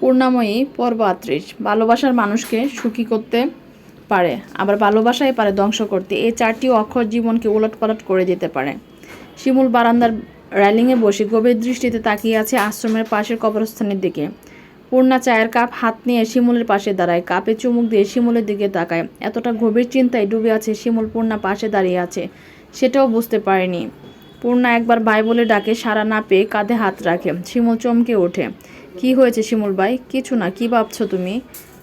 পূর্ণাময়ী পর্ব আত্রিশ ভালোবাসার মানুষকে সুখী করতে পারে, আবার ভালোবাসাই পারে ধ্বংস করতে। এই চারটি অক্ষর জীবনকে উলটপালট করে দিতে পারে। শিমুল বারান্দার র্যালিংয়ে বসে গভীর দৃষ্টিতে তাকিয়ে আছে আশ্রমের পাশের কবরস্থানের দিকে। পূর্ণা চায়ের কাপ হাত নিয়ে শিমুলের পাশে দাঁড়ায়। কাপে চুমুক দিয়ে শিমুলের দিকে তাকায়। এতটা গভীর চিন্তায় ডুবে আছে শিমুল। পূর্ণা পাশে দাঁড়িয়ে আছে। সেটাও বুঝতে পারেনি। পূর্ণা একবার ভাই বলে ডাকে, সারা না পেয়ে কাঁধে হাত রাখে। শিমুল চমকে ওঠে। কি হয়েছে শিমুল ভাই? কিছু না, কি ভাবছ তুমি?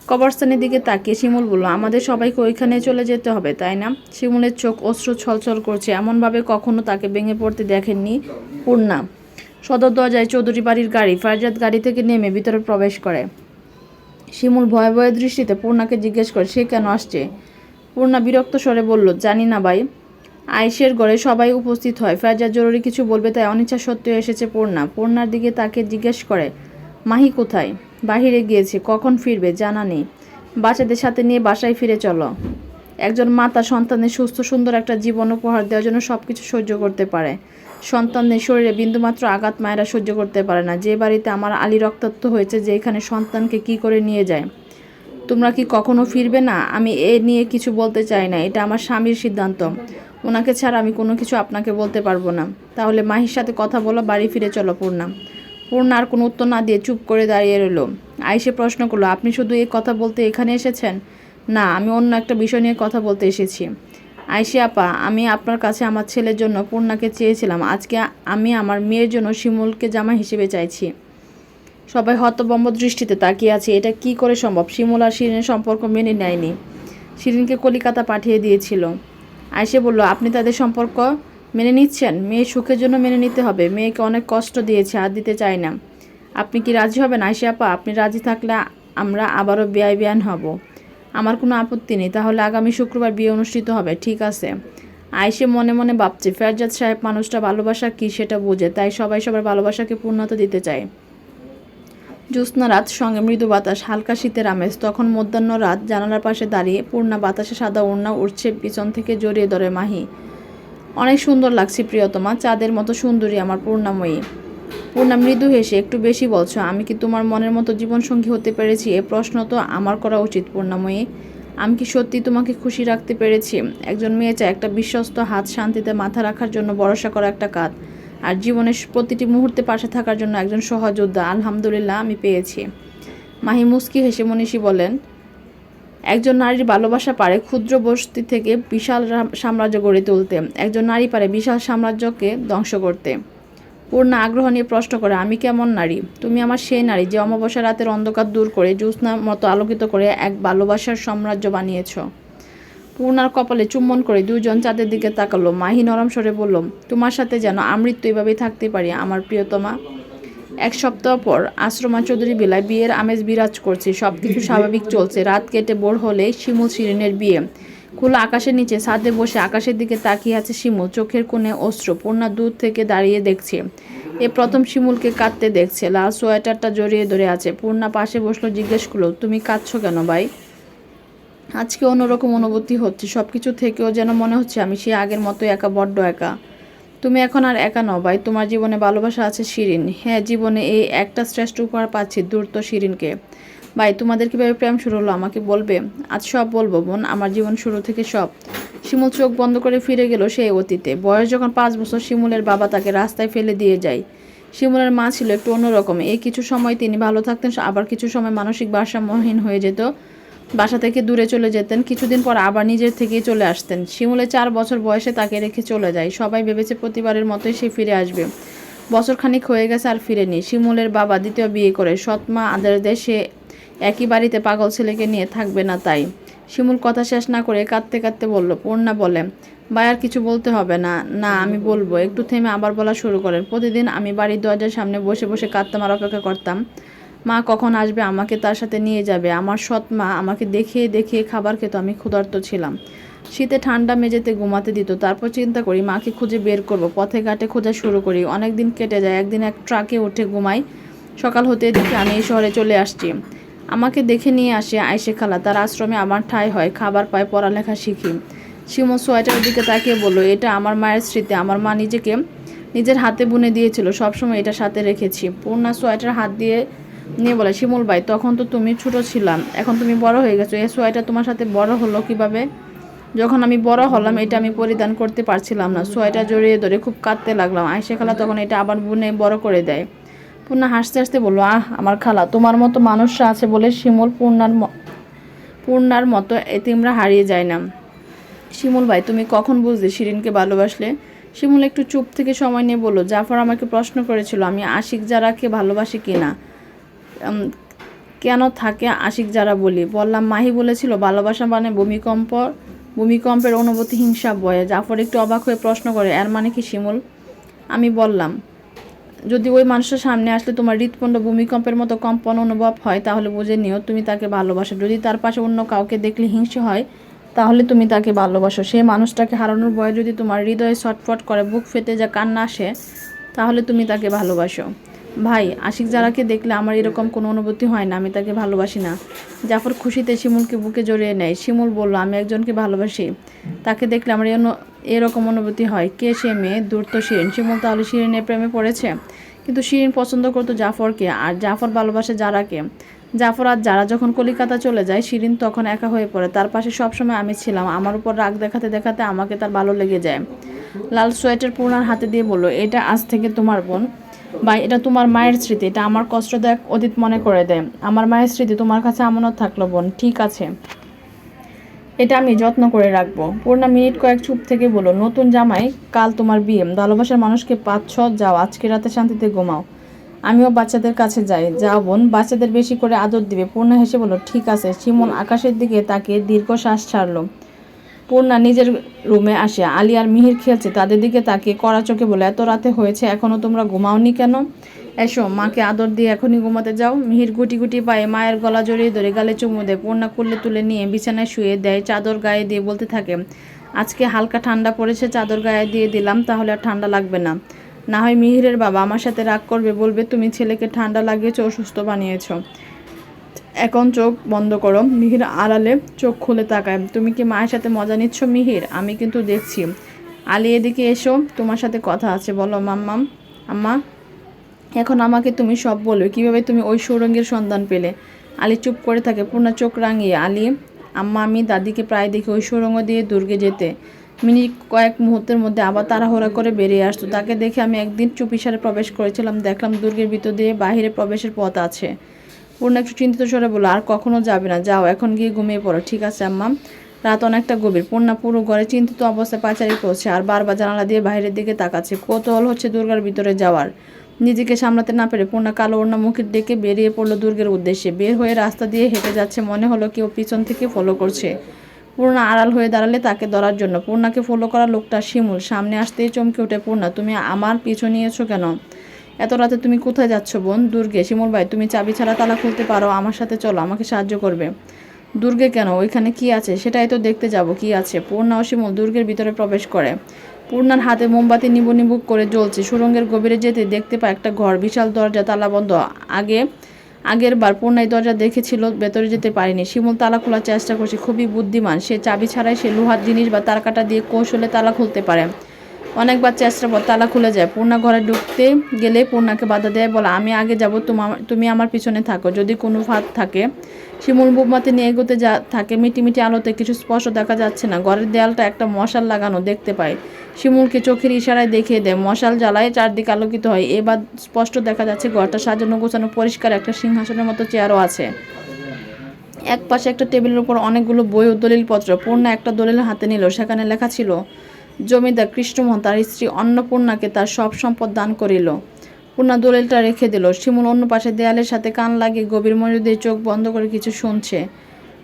কবরস্থানের দিকে তাকিয়ে শিমুল বলল, আমাদের সবাইকে ওইখানে চলে যেতে হবে, তাই না? শিমুলের চোখ অশ্রু ছলছল করছে, এমনভাবে কখনো তাকে ভেঙে পড়তে দেখেননি পূর্ণা। সদর দরজায় চৌধুরী বাড়ির গাড়ি ফারজাদ গাড়ি থেকে নেমে ভিতরে প্রবেশ করে। শিমুল ভয়ে ভয়ে দৃষ্টিতে পূর্ণাকে জিজ্ঞেস করে, সে কেন আসছে? পূর্ণা বিরক্ত স্বরে বলল, জানি না ভাই। আয়েশের ঘরে সবাই উপস্থিত হয়। ফারজাদ জরুরি কিছু বলবে, তাই অনিচ্ছা সত্ত্বেও এসেছে পূর্ণা। পূর্ণার দিকে তাকে জিজ্ঞেস করে মাহি কোথায়? বাহিরে গিয়েছে, কখন ফিরবে জানা নেই। বাচ্চাদের সাথে নিয়ে বাসায় ফিরে চলো। একজন মাতা সন্তানের সুস্থ, সুন্দর একটা জীবন উপহার দেওয়ার জন্য সব কিছু সহ্য করতে পারে। সন্তানের শরীরে বিন্দুমাত্র আঘাত মায়েরা সহ্য করতে পারে না। যে বাড়িতে আমার আলী রক্তাক্ত হয়েছে, যে এখানে সন্তানকে কি করে নিয়ে যায়? তোমরা কি কখনো ফিরবে না? আমি এ নিয়ে কিছু বলতে চাই না। এটা আমার স্বামীর সিদ্ধান্ত। ওনাকে ছাড়া আমি কোনো কিছু আপনাকে বলতে পারব না। তাহলে মাহির সাথে কথা বলো, বাড়ি ফিরে চলো, পূর্ণা। পূর্ণা আর কোনো উত্তর না দিয়ে চুপ করে দাঁড়িয়ে রইল। আইসে প্রশ্ন করল, আপনি শুধু এই কথা বলতে এখানে এসেছেন? না, আমি অন্য একটা বিষয় নিয়ে কথা বলতে এসেছি। আইসি আপা, আমি আপনার কাছে আমার ছেলের জন্য পূর্ণাকে চেয়েছিলাম। আজকে আমি আমার মেয়ের জন্য শিমুলকে জামা হিসেবে চাইছি। সবাই হতবম্ব দৃষ্টিতে তাকিয়ে আছে। এটা কি করে সম্ভব? শিমুল আর শিরিনের সম্পর্ক মেনে নেয়নি। শিরিনকে কলিকাতা পাঠিয়ে দিয়েছিল। আয়সে বলল, আপনি তাদের সম্পর্ক মেনে নিচ্ছেন? মেয়ে সুখের জন্য মেনে নিতে হবে। মেয়েকে অনেক কষ্ট দিয়েছে, আর দিতে চাই না। আপনি কি রাজি হবেন আয়সে আপা? আপনি রাজি থাকলে আমরা আবারও বেআই বেয়ান হব। আমার কোনো আপত্তি নেই। তাহলে আগামী শুক্রবার বিয়ে অনুষ্ঠিত হবে। ঠিক আছে। আইসে মনে মনে ভাবছে, ফেরজাদ সাহেব মানুষটা ভালোবাসা কী সেটা বোঝে। তাই সবাই সবার ভালোবাসাকে পূর্ণতা দিতে চায়। জ্যোৎস্না রাত, সঙ্গে মৃদু বাতাস, হালকা শীতের আমেজ। তখন মধ্যাহ্ন রাত, জানালার পাশে দাঁড়িয়ে পূর্ণা বাতাসে সাদা ওড়না উঠছে পিছন থেকে জড়িয়ে ধরে মাহি। অনেক সুন্দর লাগছে প্রিয়তমা, চাঁদের মতো সুন্দরী আমার পূর্ণাময়ী। পূর্ণা, মৃদু হেসে, একটু বেশি বলছো, আমি কি তোমার মনের মতো জীবনসঙ্গী হতে পেরেছি? এ প্রশ্ন তো আমার করা উচিত, পূর্ণাময়ী। আমি কি সত্যি তোমাকে খুশি রাখতে পেরেছি? একজন মেয়ে চায় একটা বিশ্বস্ত হাত শান্তিতে মাথা রাখার জন্য ভরসা করা একটা কাজ। আর জীবনের প্রতিটি মুহূর্তে পাশে থাকার জন্য একজন সহযোদ্ধা, আলহামদুলিল্লাহ, আমি পেয়েছি। মাহি মুস্কি হেসে মনীষী বলেন একজন নারীর ভালোবাসা পারে ক্ষুদ্র বস্তি থেকে বিশাল সাম্রাজ্য গড়ে তুলতে। একজন নারী পারে বিশাল সাম্রাজ্যকে ধ্বংস করতে। পূর্ণা আগ্রহ নিয়ে প্রশ্ন করে, আমি কেমন নারী? তুমি আমার সেই নারী যে অমাবস্যা রাতের অন্ধকার দূর করে জ্যোৎস্নার মতো আলোকিত করে এক ভালোবাসার সাম্রাজ্য বানিয়েছ। পূর্ণার কপালে চুম্বন করে দুজন চাঁদের দিকে তাকালো। মাহি নরম স্বরে বলল, তোমার সাথে যেন আমৃত্যু এভাবেই থাকতে পারি, আমার প্রিয়তমা। এক সপ্তাহ পর আশ্রমা চৌধুরী বেলায় বিয়ের আমেজ বিরাজ করছে। সব কিছু স্বাভাবিক চলছে। রাত কেটে বোর হলে শিমুল শিরিনের বিয়ে। খোলা আকাশের নিচে ছাদে বসে আকাশের দিকে তাকিয়ে আছে শিমুল। চোখের কোণে অস্ত্র পূর্ণা দূর থেকে দাঁড়িয়ে দেখছে। এ প্রথম শিমুলকে কাঁদতে দেখছে। লাল সোয়েটারটা জড়িয়ে ধরে আছে। পূর্ণা পাশে বসল, জিজ্ঞেস করল, তুমি কাঁদছো কেন ভাই? আজকে অন্যরকম অনুভূতি হচ্ছে। সব কিছু থেকেও যেন মনে হচ্ছে আমি সে আগের মতো একা, বড্ড একা। তুমি এখন আর একা নও ভাই, তোমার জীবনে ভালোবাসা আছে শিরিন। হ্যাঁ জীবনে এই একটা শ্রেষ্ঠ উপহার পাচ্ছি দূরত শিরিনকে। ভাই, তোমাদের কীভাবে প্রেম শুরু হলো আমাকে বলবে? আজ সব বলব বোন, আমার জীবন শুরু থেকে সব। শিমুল চোখ বন্ধ করে ফিরে গেল সেই অতীতে। বয়স যখন পাঁচ বছর, শিমুলের বাবা তাকে রাস্তায় ফেলে দিয়ে যায়। শিমুলের মা ছিল একটু অন্যরকম। এই কিছু সময় তিনি ভালো থাকতেন, আবার কিছু সময় মানসিক ভারসাম্যহীন হয়ে যেত। বাসা থেকে দূরে চলে যেতেন। কিছুদিন পর আবার নিজের থেকেই চলে আসতেন। শিমুলে চার বছর বয়সে তাকে রেখে চলে যায়। সবাই ভেবেছে প্রতিবারের মতোই সে ফিরে আসবে। বছর খানিক হয়ে গেছে আর ফিরেনি। শিমুলের বাবা দ্বিতীয় বিয়ে করে। সৎমা আদের দেশে একই বাড়িতে পাগল ছেলেকে নিয়ে থাকবে না তাই। শিমুল কথা শেষ না করে কাঁদতে কাঁদতে বলল, পূর্ণা বলে, ভাই আর কিছু বলতে হবে না। না, আমি বলব। একটু থেমে আবার বলা শুরু করেন। প্রতিদিন আমি বাড়ির দরজার সামনে বসে বসে কাঁদতাম আর অপেক্ষা করতাম। মা কখন আসবে, আমাকে তার সাথে নিয়ে যাবে। আমার সৎ মা আমাকে দেখিয়ে দেখিয়ে খাবার খেত, আমি ক্ষুধার্ত ছিলাম। শীতে ঠান্ডা মেঝেতে ঘুমাতে দিত, তারপর চিন্তা করি, মাকে খুঁজে বের করব, পথে ঘাটে খোঁজা শুরু করি। অনেক দিন কেটে যায়, একদিন এক ট্রাকে উঠে ঘুমাই। সকাল হতে দেখি আমি এই শহরে চলে আসছি। আমাকে দেখে নিয়ে আসে আয়সে খালা, তার আশ্রমে আমার ঠাঁই হয়, খাবার পায়, পড়ালেখা শিখি। শিমু সোয়েটার দিকে তাকিয়ে বলল, এটা আমার মায়ের স্মৃতি, আমার মা নিজেকে নিজের হাতে বুনে দিয়েছিল, সবসময় এটা সাথে রেখেছি। পূর্ণা সোয়েটার হাত দিয়ে নিয়ে বলে, শিমুল ভাই, তখন তো তুমি ছোট ছিলাম, এখন তুমি বড় হয়ে গেছো। এই সোয়াইটা তোমার সাথে বড় হলো কীভাবে? যখন আমি বড় হলাম, এটা আমি পরিধান করতে পারছিলাম না। সোয়াইটা জড়িয়ে ধরে খুব কাঁদতে লাগলাম। আয়সা খালা তখন এটা আবার বুনে বড় করে দেয়। পূর্ণা হাসতে হাসতে বলল, আহ, আমার খালা, তোমার মতো মানুষরা আছে বলে শিমুল পূর্ণার পূর্ণার মতো এতিমরা হারিয়ে যায় না। শিমুল ভাই, তুমি কখন বুঝলে শিরিনকে ভালোবাসলে? শিমুল একটু চুপ থেকে সময় নিয়ে বলল, জাফর আমাকে প্রশ্ন করেছিল, আমি আশিক যারাকে ভালোবাসি কি না কেন থাকে আশিক যারা বলি? বললাম, মাহি বলেছিল, ভালোবাসা মানে ভূমিকম্প, ভূমিকম্পের অনুভূতি হিংসা বয়ে। জাফর একটু অবাক হয়ে প্রশ্ন করে, এর মানে কি শিমুল? আমি বললাম, যদি ওই মানুষের সামনে আসলে তোমার হৃৎপণ্ড ভূমিকম্পের মতো কম্পন অনুভব হয়, তাহলে বুঝে নিও তুমি তাকে ভালোবাসো। যদি তার পাশে অন্য কাউকে দেখলে হিংসে হয়, তাহলে তুমি তাকে ভালোবাসো। সেই মানুষটাকে হারানোর ভয়ে যদি তোমার হৃদয়ে ছটফট করে, বুক ফেটে যা কান্না আসে, তাহলে তুমি তাকে ভালোবাসো। ভাই, আশিক জারাকে দেখলে আমার এরকম কোনো অনুভূতি হয় না, আমি তাকে ভালোবাসি না। জাফর খুশিতে শিমুলকে বুকে জড়িয়ে নেয়। শিমুল বলল, আমি একজনকে ভালোবাসি। তাকে দেখলে আমার এরকম অনুভূতি হয়। কে সে মেয়ে? দূর তো শিরিন। শিমুল তাহলে শিরিনের প্রেমে পড়েছে? কিন্তু শিরিন পছন্দ করতো জাফরকে আর জাফর ভালোবাসে যারাকে জাফর আর যারা যখন কলিকাতা চলে যায়, শিরিন তখন একা হয়ে পড়ে। তার পাশে সবসময় আমি ছিলাম। আমার উপর রাগ দেখাতে দেখাতে আমাকে তার ভালো লেগে যায়। লাল সোয়েটার পূর্ণার হাতে দিয়ে বলল, এটা আজ থেকে তোমার বোন। বা এটা তোমার মায়ের স্মৃতি, এটা আমার কষ্টদায়ক অতীত মনে করে দেয়। আমার মায়ের স্মৃতি তোমার কাছে আমানত থাকল, বোন, ঠিক আছে। এটা আমি যত্ন করে রাখব। পূর্ণা মিনিট কয়েক চুপ থেকে বলো নতুন জামাই, কাল তোমার বিয়ে। ভালোবাসার মানুষকে পাঁচ, ছ, যাও, আজকে রাতে শান্তিতে ঘুমাও। আমিও বাচ্চাদের কাছে যাই। যাও, বোন, বাচ্চাদের বেশি করে আদর দিবে। পূর্ণা হেসে বলো ঠিক আছে। শিমন আকাশের দিকে তাকে দীর্ঘ শ্বাস ছাড়লো। পূর্ণা নিজের রুমে আসে। আলী আর মিহির খেলছে। তাদের দিকে তাকিয়ে কড়া চোখে বলে, এত রাতে হয়েছে, এখনও তোমরা ঘুমাওনি কেন? এসো, মাকে আদর দিয়ে এখনই ঘুমাতে যাও। মিহির গুটি গুটি পায়ে মায়ের গলা জড়িয়ে ধরে গালে চুমু দেয়। পূর্ণা কুলে তুলে নিয়ে বিছানায় শুয়ে দেয়, চাদর গায়ে দিয়ে বলতে থাকে, আজকে হালকা ঠান্ডা পড়েছে, চাদর গায়ে দিয়ে দিলাম, তাহলে আর ঠান্ডা লাগবে না। না হয় মিহিরের বাবা আমার সাথে রাগ করবে, বলবে, তুমি ছেলেকে ঠান্ডা লাগিয়েছো, অসুস্থ বানিয়েছো। এখন চোখ বন্ধ করো। মিহির আড়ালে চোখ খুলে তাকায়। তুমি কি মায়ের সাথে মজা নিচ্ছ মিহির? আমি কিন্তু দেখছি। আলি, এদিকে এসো। তোমার সাথে কথা আছে। বলো, মাম্মাম। আম্মা, এখন আমাকে তুমি সব বলবে। কীভাবে তুমি ওই সৌরঙ্গের সন্ধান পেলে? আলি চুপ করে থাকে, পূর্ণা চোখ রাঙিয়ে। আলি, আম্মা, আমি দাদিকে প্রায় দেখি ওই সুড়ঙ্গ দিয়ে দুর্গে যেতে। মিনিট কয়েক মুহূর্তের মধ্যে আবার তাড়াহুড়া করে বেরিয়ে আসতো। তাকে দেখে আমি একদিন চুপিসারে প্রবেশ করেছিলাম। দেখলাম দুর্গের ভিতর দিয়ে বাইরে প্রবেশের পথ আছে। পূর্ণা একটু চিন্তিত স্বরে বলল, আর কখনো যাবে না, যাও, এখন গিয়ে ঘুমিয়ে পড়ো, ঠিক আছে, আম্মা? রাত অনেকটা গভীর। পূর্ণা পুরো ঘরে চিন্তিত অবস্থায় পাচারি করছে আর বারবার জানালা দিয়ে বাইরের দিকে তাকাচ্ছে। কৌতূহল হচ্ছে দুর্গার ভিতরে যাওয়ার। নিজেকে সামলাতে না পেরে পূর্ণা কালো ওড়না মুখের ডেকে বেরিয়ে পড়ল দুর্গের উদ্দেশ্যে। বের হয়ে রাস্তা দিয়ে হেঁটে যাচ্ছে, মনে হলো কেউ পিছন থেকে ফলো করছে। পূর্ণা আড়াল হয়ে দাঁড়ালে তাকে ধরার জন্য। পূর্ণাকে ফলো করা লোকটা শিমুল। সামনে আসতেই চমকে ওঠে পূর্ণা, তুমি আমার পিছু নিয়েছো কেন? এত রাতে তুমি কোথায় যাচ্ছ বোন? দুর্গে, শিমুল ভাই, তুমি চাবি ছাড়া তালা খুলতে পারো, আমার সাথে চলো, আমাকে সাহায্য করবে। দুর্গে কেন? ওইখানে কি আছে? সেটাই তো দেখতে যাব, কি আছে? পূর্ণা ও শিমুল দুর্গের ভিতরে প্রবেশ করে। পূর্ণার হাতে মোমবাতি নিবু নিবু করে জ্বলছে। সুরঙ্গের গভীরে যেতে দেখতে পায় একটা ঘর, বিশাল দরজা, তালা বন্ধ। আগে, আগের বার পূর্ণাই দরজা দেখেছিল, ভেতরে যেতে পারেনি। শিমুল তালা খোলার চেষ্টা করছে, খুবই বুদ্ধিমান। সে চাবি ছাড়াই সে লোহার জিনিস বা তার কাটা দিয়ে কৌশলে তালা খুলতে পারে। অনেকবার চেষ্টার পর তালা খুলে যায়। পূর্ণা ঘরে ঢুকতে গেলে পূর্ণাকে বাধা দেয়, বলে, আমি আগে যাব, তুমি আমার পিছনে থাকো। যদি কোনো ফাঁদ থাকে, শিমুল বোমাতে নিয়ে এগোতে যা থাকে, মিটিমিটি আলোতে কিছু স্পষ্ট দেখা যাচ্ছে না। ঘরের দেয়ালটা একটা মশাল লাগানো দেখতে পায়। শিমুলকে চোখের ইশারায় দেখিয়ে দেয়, মশাল জ্বালায় চারদিকে আলোকিত হয়। এবার স্পষ্ট দেখা যাচ্ছে, ঘরটা সাজানো গোছানো পরিষ্কার একটা সিংহাসনের মতো চেয়ারও আছে। এক পাশে একটা টেবিলের উপর অনেকগুলো বই ও দলিলপত্র। পূর্ণা একটা দলিল হাতে নিল, সেখানে লেখা ছিল জমিদার কৃষ্ণমোহন তার স্ত্রী অন্নপূর্ণাকে তার সব সম্পদ দান করিল। পূর্ণা দলিলটা রেখে দিল, শিমুল অন্য পাশে দেয়ালের সাথে কান লাগিয়ে গভীর মনোযোগ চোখ বন্ধ করে কিছু শুনছে।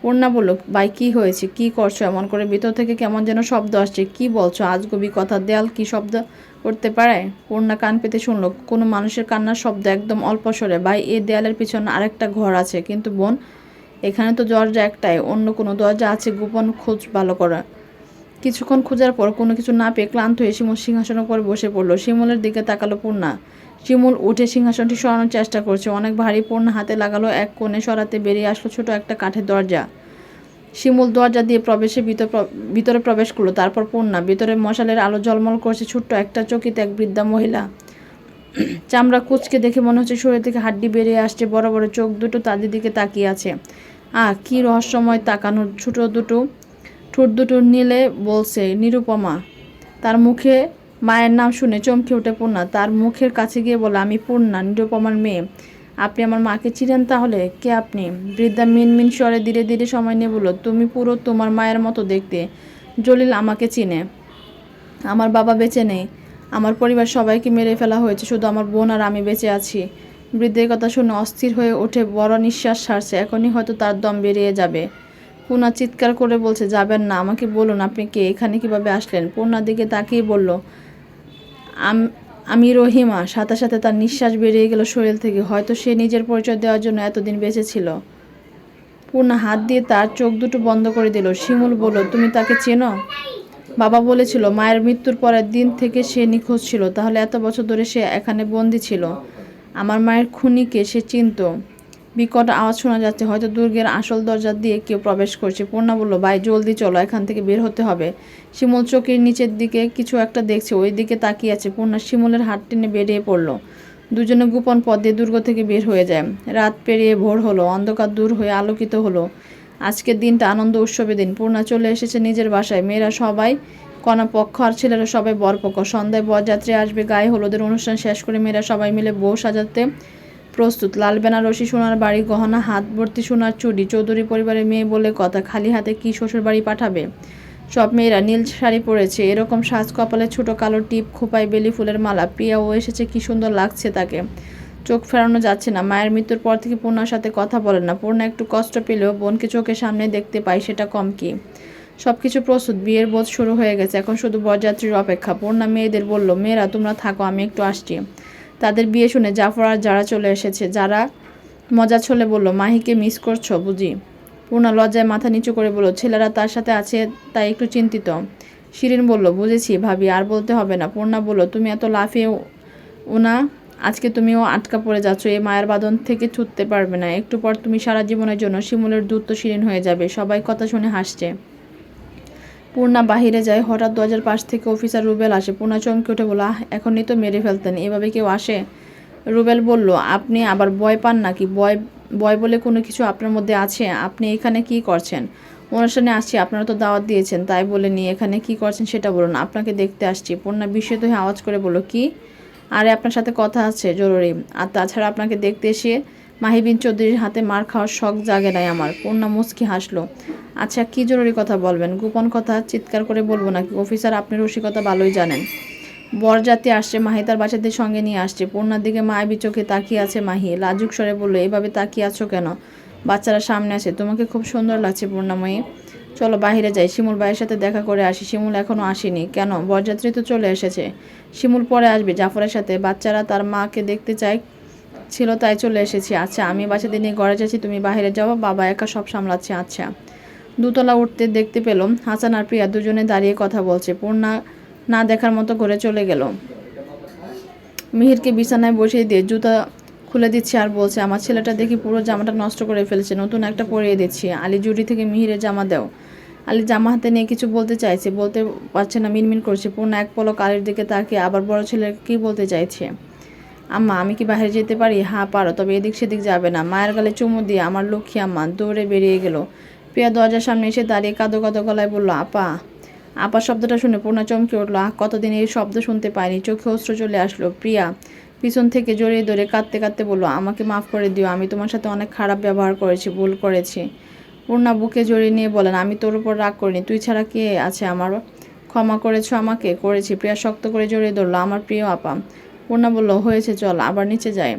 পূর্ণা বলল, ভাই, কি হয়েছে? কি করছ? এমন করে ভিতর থেকে কেমন যেন শব্দ আসছে। কি বলছো? আজ আজগবি কথা, দেয়াল কি শব্দ করতে পারে? পূর্ণা কান পেতে শুনল, কোনো মানুষের কান্নার শব্দ একদম অল্প সরে ভাই এই দেয়ালের পিছনে আরেকটা ঘর আছে, কিন্তু বোন, এখানে তো দরজা একটাই, অন্য কোনো দরজা আছে, গোপন খোঁজ ভালো করা। কিছুক্ষণ খোঁজার পর কোনো কিছু না পেয়ে ক্লান্ত হয়ে শিমুল সিংহাসনের উপর বসে পড়ল। শিমুলের দিকে তাকালো পূর্ণা। শিমুল উঠে সিংহাসনটি সরানোর চেষ্টা করছে। অনেক ভারী পূর্ণা হাতে লাগালো, এক কোণে সরাতে বেরিয়ে আসলো ছোট একটা কাঠের দরজা। শিমুল দরজা দিয়ে প্রবেশে ভিতর প্রবেশ করল। তারপর পূর্ণা ভিতরে মশালের আলো ঝলমল করছে ছোট্ট একটা চকিতে এক বৃদ্ধা মহিলা। চামড়া কুচকে দেখে মনে হচ্ছে শরীর থেকে হাড্ডি বেরিয়ে আসছে। বড় বড় চোখ দুটো তাদের দিকে তাকিয়ে আছে। আহ, কি রহস্যময় তাকানোর ছোট দুটো ঠোঁট দুটো নিলে বলছে, নিরুপমা। তার মুখে মায়ের নাম শুনে চমকে ওঠে পূর্ণা। তার মুখের কাছে গিয়ে বলে, আমি পূর্ণা, নিরুপমার মেয়ে। আপনি আমার মাকে চিনেন তাহলে? কে আপনি? বৃদ্ধা মিনমিন স্বরে ধীরে ধীরে সময় নিয়ে বলল, তুমি পুরো তোমার মায়ের মতো দেখতে। জলিল আমাকে চিনে। আমার বাবা বেঁচে নেই। আমার পরিবার সবাইকে মেরে ফেলা হয়েছে। শুধু আমার বোন আর আমি বেঁচে আছি। বৃদ্ধের কথা শুনে অস্থির হয়ে ওঠে বড় নিঃশ্বাস ছাড়ছে। এখনই হয়তো তার দম বেরিয়ে যাবে। পূর্ণা চিৎকার করে বলছে, যাবেন না, আমাকে বলুন আপনি কে, এখানে কীভাবে আসলেন? পূর্ণার দিকে তাকিয়ে বলল, আম- আমি রহিমা। সাথে সাথে তার নিঃশ্বাস বেরিয়ে গেল শরীর থেকে। হয়তো সে নিজের পরিচয় দেওয়ার জন্য এতদিন বেঁচে ছিল পূর্ণা হাত দিয়ে তার চোখ দুটো বন্ধ করে দিল। শিমুল বলল, তুমি তাকে চেনো? বাবা বলেছিল, মায়ের মৃত্যুর পরের দিন থেকে সে নিখোঁজ ছিল। তাহলে এত বছর ধরে সে এখানে বন্দি ছিল। আমার মায়ের খুনিকে সে চিনতো। বিকট আওয়াজ শোনা যাচ্ছে। হয়তো দুর্গের আসল দরজা দিয়ে কেউ প্রবেশ করছে। পূর্ণা বলল, ভাই, জলদি চলো, এখান থেকে বের হতে হবে। শিমুল চোখের নিচের দিকে কিছু একটা দেখছে, ওই দিকে তাকিয়ে আছে। পূর্ণা শিমুলের হাত টেনে বেরিয়ে পড়ল। দুজনে গোপন পথ দিয়ে দুর্গ থেকে বের হয়ে যায়। রাত পেরিয়ে ভোর হলো, অন্ধকার দূর হয়ে আলোকিত হলো। আজকের দিনটা আনন্দ উৎসবের দিন। পূর্ণা চলে এসেছে নিজের বাসায়। মেয়েরা সবাই কণা পক্ষ আর ছেলেরা সবাই বরপক্ষ। সন্ধ্যায় বরযাত্রী আসবে, গায়ে হলুদের অনুষ্ঠান শেষ করে মেয়েরা সবাই মিলে বউ সাজাতে প্রস্তুত। লাল বেনারসি সোনার বাড়ি গহনা হাত ভর্তি সোনার চুড়ি, চৌধুরী পরিবারের মেয়ে বলে কথা, খালি হাতে কি শ্বশুর বাড়ি পাঠাবে? সব মেয়েরা নীল শাড়ি পরেছে, এরকম সাজ কপালে ছোট কালো টিপ, খোপায় বেলি ফুলের মালা। প্রিয়াও এসেছে, কি সুন্দর লাগছে তাকে। চোখ ফেরানো যাচ্ছে না, মায়ের মৃত্যুর পর থেকে পূর্ণার সাথে কথা বলে না। পূর্ণা একটু কষ্ট পেলেও বোনকে চোখের সামনে দেখতে পাই সেটা কম কি? সব কিছু প্রস্তুত, বিয়ের বোধ শুরু হয়ে গেছে, এখন শুধু বরযাত্রীর অপেক্ষা। পূর্ণা মেয়েদের বলল, মেয়েরা, তোমরা থাকো, আমি একটু আসছি। তাদের বিয়ে শুনে জাফর আর যারা চলে এসেছে, যারা মজা ছলে বলল, মাহিকে মিস করছ বুঝি? পূর্ণা লজ্জায় মাথা নিচু করে বলল, ছেলেরা তার সাথে আছে তাই একটু চিন্তিত। শিরিন বলল, বুঝেছি ভাবি, আর বলতে হবে না। পূর্ণা বলল, তুমি এত লাফিয়ে ওনা আজকে তুমিও আটকা পড়ে যাচ্ছ এই মায়ের বাঁধন থেকে ছুটতে পারবে না। একটু পর তুমি সারা জীবনের জন্য শিমুলের দূত শিরিন হয়ে যাবে, সবাই কথা শুনে হাসছে। পূর্ণা বাহিরে যায়, হঠাৎ দরজার পাশ থেকে অফিসার রুবেল আসে। পূর্ণা চমকে উঠে বলো এখনই তো মেরে ফেলতেন, এভাবে কেউ আসে? রুবেল বলল, আপনি আবার ভয় পান নাকি? ভয় ভয় বলে কোনো কিছু আপনার মধ্যে আছে? আপনি এখানে কি করছেন? অনুষ্ঠানে আসছি, আপনারা তো দাওয়াত দিয়েছেন, তাই বলে নিয়ে এখানে কি করছেন সেটা বলুন, আপনাকে দেখতে আসছি। পূর্ণা বিস্মিত হয়ে আওয়াজ করে বলল, কি? আরে, আপনার সাথে কথা আছে, জরুরি। আর তাছাড়া আপনাকে দেখতে এসে মাহিবিন চৌধুরীর হাতে মার খাওয়ার শখ জাগে নাই আমার। পূর্ণা মুচকি হাসলো। আচ্ছা কি জরুরি কথা বলবেন? গোপন কথা চিৎকার করে বলব নাকি? অফিসার, আপনি রসিকতা ভালোই জানেন। বরযাত্রী আসছে, মাহি তার বাচ্চাদের সঙ্গে নিয়ে আসছে। পূর্ণার দিকে মায়াবি চোখে তাকিয়ে আছে মাহি। লাজুক স্বরে বলল, এভাবে তাকিয়ে আছো কেন? বাচ্চারা সামনে আসে তোমাকে খুব সুন্দর লাগছে পূর্ণাময়ী চলো বাইরে যাই। শিমুল ভাইয়ের সাথে দেখা করে আসি। শিমুল এখনও আসেনি। কেন? বরযাত্রী তো চলে এসেছে। শিমুল পরে আসবে। জাফরের সাথে। বাচ্চারা তার মাকে দেখতে চায় ছিল, তাই চলে এসেছি। আচ্ছা আমি বাচ্চাদের নিয়ে ঘরে যাচ্ছি, তুমি বাইরে যাও, বাবা একা সব সামলাচ্ছে আচ্ছা। দুতলা উঠতে দেখতে পেলাম, হাসান আর প্রিয়া দুজনে দাঁড়িয়ে কথা বলছে। পূর্ণা না দেখার মতো করে চলে গেল। মিহিরকে বিছানায় বসিয়ে দিয়ে জুতা খুলে দিচ্ছে আর বলছে, আমার ছেলেটা দেখি পুরো জামাটা নষ্ট করে ফেলছে, নতুন একটা পরিয়ে দিচ্ছি। আলি জুড়ি থেকে মিহিরের জামা দাও। আলি জামা হাতে নিয়ে কিছু বলতে চাইছে, বলতে পারছে না, মিনমিন করছে। পূর্ণা এক পলক আলির দিকে তাকিয়ে আবার বড় ছেলেকে কী বলতে চাইছে? আম্মা, আমি কি বাইরে যেতে পারি? হ্যাঁ পারো, তবে এদিক সেদিক যাবে না। মায়ের গালে চুমু দিয়ে আমার লক্ষ্মী আম্মা দৌড়ে বেরিয়ে গেল। প্রিয়া দরজার সামনে এসে দাঁড়িয়ে কাঁদো কাঁদো গলায় বলল, আপা। আপা শব্দটা শুনে পূর্ণা চমকে উঠল। আহ, কতদিন এই শব্দ শুনতে পাইনি। চোখে অস্ত্র চলে আসলো। প্রিয়া, পিছন থেকে জড়িয়ে ধরে কাঁদতে কাঁদতে বলল, আমাকে মাফ করে দিও, আমি তোমার সাথে অনেক খারাপ ব্যবহার করেছি, ভুল করেছি। পূর্ণা বুকে জড়িয়ে নিয়ে বলেন, আমি তোর উপর রাগ করিনি। তুই ছাড়া কে আছে আমার? ক্ষমা করেছ আমাকে? করেছি। প্রিয়া শক্ত করে জড়িয়ে ধরলো, আমার প্রিয় আপা। পূর্ণা বলল, হয়েছে, চল, আবার নিচে যায়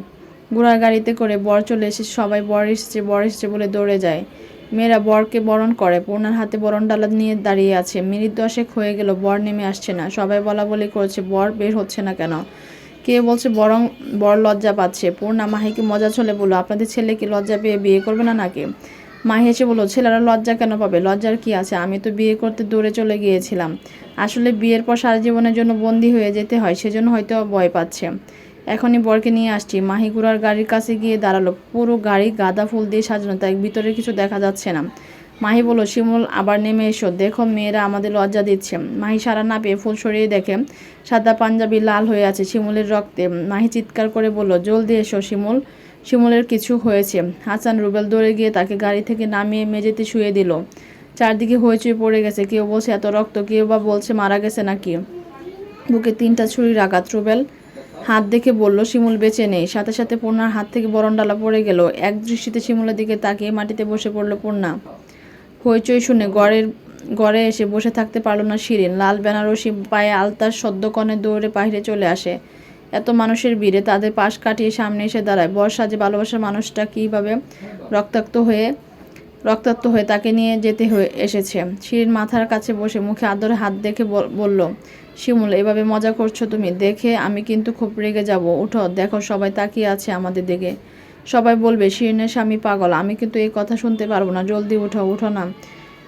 ঘোড়ার গাড়িতে করে বর চলে এসে সবাই বর এসেছে বর এসেছে বলে দৌড়ে যায়। মেয়েরা বরকে বরণ করে। পূর্ণার হাতে বরণ ডালা নিয়ে দাঁড়িয়ে আছে। মিনিট দশেক হয়ে গেল, বর নেমে আসছে না। সবাই বলা বলি করছে, বর, বের হচ্ছে না কেন? কে বলছে, বরং বর লজ্জা পাচ্ছে। পূর্ণা মাহিকে মজা চলে বলল, আপনাদের ছেলে কি লজ্জা পেয়ে বিয়ে করবে না নাকি? মাহি এসে বলল, ছেলেরা লজ্জা কেন পাবে? লজ্জার কি আছে? আমি তো বিয়ে করতে দৌড়ে চলে গিয়েছিলাম। আসলে বিয়ের পর সারা জীবনের জন্য বন্দি হয়ে যেতে হয়, সেজন্য হয়তো ভয় পাচ্ছে। এখনই বরকে নিয়ে আসছি। মাহিগুড়ার গাড়ির কাছে গিয়ে দাঁড়াল। পুরো গাড়ি গাঁদা ফুল দিয়ে সাজানো, তাই ভিতরে কিছু দেখা যাচ্ছে না। মাহি বলল, শিমুল, আবার নেমে এসো। দেখো, মেয়েরা আমাদের লজ্জা দিচ্ছে। মাহি সারা না পেয়ে ফুল সরিয়ে দেখে, সাদা পাঞ্জাবি লাল হয়ে আছে শিমুলের রক্তে। মাহি চিৎকার করে বলল, জলদি এসো শিমুল। শিমুলের কিছু হয়েছে। হাসান রুবেল দৌড়ে গিয়ে তাকে গাড়ি থেকে নামিয়ে মেঝেতে শুয়ে দিল। চারদিকে হইচই পড়ে গেছে। কেউ বলছে, এত রক্ত। কেউ বা বলছে, মারা গেছে না নাকি? বুকে তিনটা ছুরির আঘাত। রুবেল হাত দেখে বলল, শিমুল বেঁচে নেই। সাথে সাথে পূর্ণার হাত থেকে বরণডালা পড়ে গেল। এক দৃষ্টিতে শিমুলের দিকে তাকিয়ে মাটিতে বসে পড়ল পূর্ণা। হইচই শুনে গড়ের, গড়ে এসে বসে থাকতে পারল না শিরিন। লাল বেনারসি পায়ে আলতার সদ্যকণে দৌড়ে বাইরে চলে আসে। এত মানুষের ভিড়ে তাদের পাশ কাটিয়ে সামনে এসে দাঁড়ায়। বর্ষা যে ভালোবাসার মানুষটা কীভাবে রক্তাক্ত হয়ে রক্তাক্ত হয়ে তাকে নিয়ে যেতে হয়ে এসেছে। শিরিন মাথার কাছে বসে মুখে আদরে হাত দেখে বল- বলল, শিমুল, এভাবে মজা করছ তুমি? দেখে আমি কিন্তু খুব রেগে যাব। উঠো, দেখো সবাই তাকিয়ে আছে আমাদের দিকে। সবাই বলবে, শিরিনের স্বামী পাগল, আমি কিন্তু এই কথা শুনতে পারব না। জলদি উঠো উঠো না।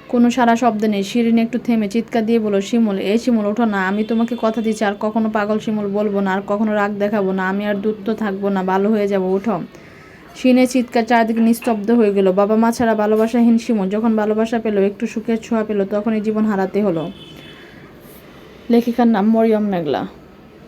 কোনো সারা শব্দ নেই। শিরিন একটু থেমে চিৎকার দিয়ে বলো শিমুল, এই শিমুল ওঠো না। আমি তোমাকে কথা দিচ্ছি, আর কখনো পাগল শিমুল বলব না, আর কখনো রাগ দেখাবো না। আমি আর দূরত্ব থাকব না। ভালো হয়ে যাব, উঠো। শিনের চিৎকার চারদিকে নিস্তব্ধ হয়ে গেল। বাবা মা ছাড়া ভালোবাসাহীন শিমন যখন ভালোবাসা পেল, একটু সুখের ছোঁয়া পেল, তখনই জীবন হারাতে হলো। লেখিকার নাম মরিয়ম মেঘলা।